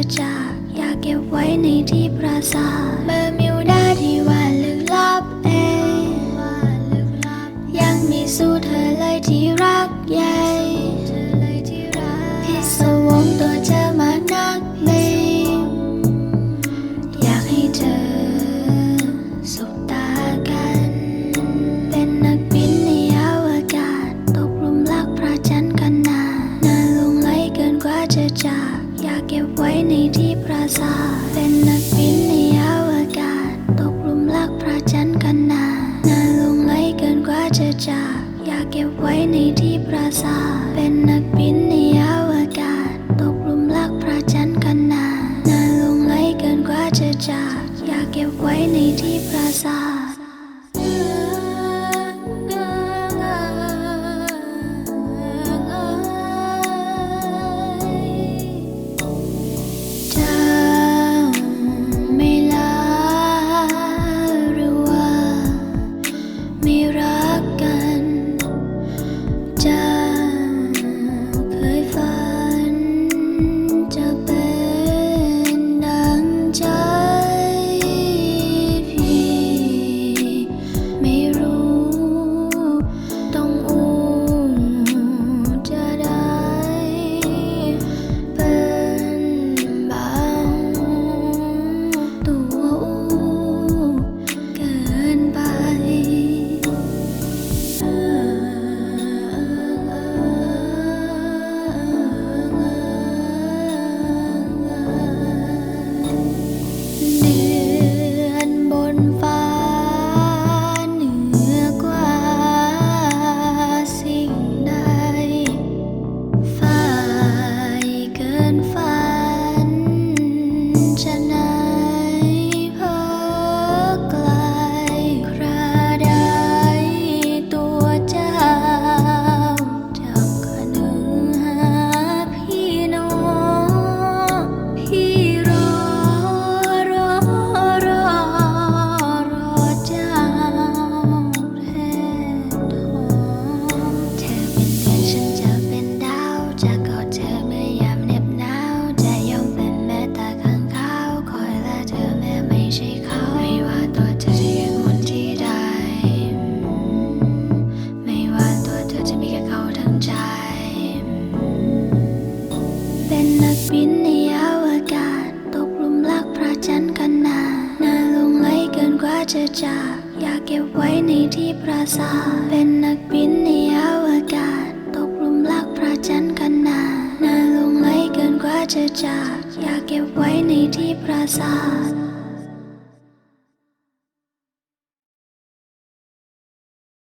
ระจาอยากเก็บไว้ในที่ประสาทเบอร์มิวดาที่ว่าลึกลับเองยังมีสู้เธอ ในที่ปราสาทเป็นนักบินในอวกาศ ตกหลุมรักพระจันทร์กันนานนานลงไหลเกินกว่าจะจาก อยากเก็บไว้ในที่ปราสาท จะจากอยากเก็บไว้ในที่ปราสาทเป็นนักบินในอวกาศ ตกลุมรักพระจันทร์กันนานานลงไหลเกินกว่าจะจากอยากเก็บไว้ในที่ปราสาท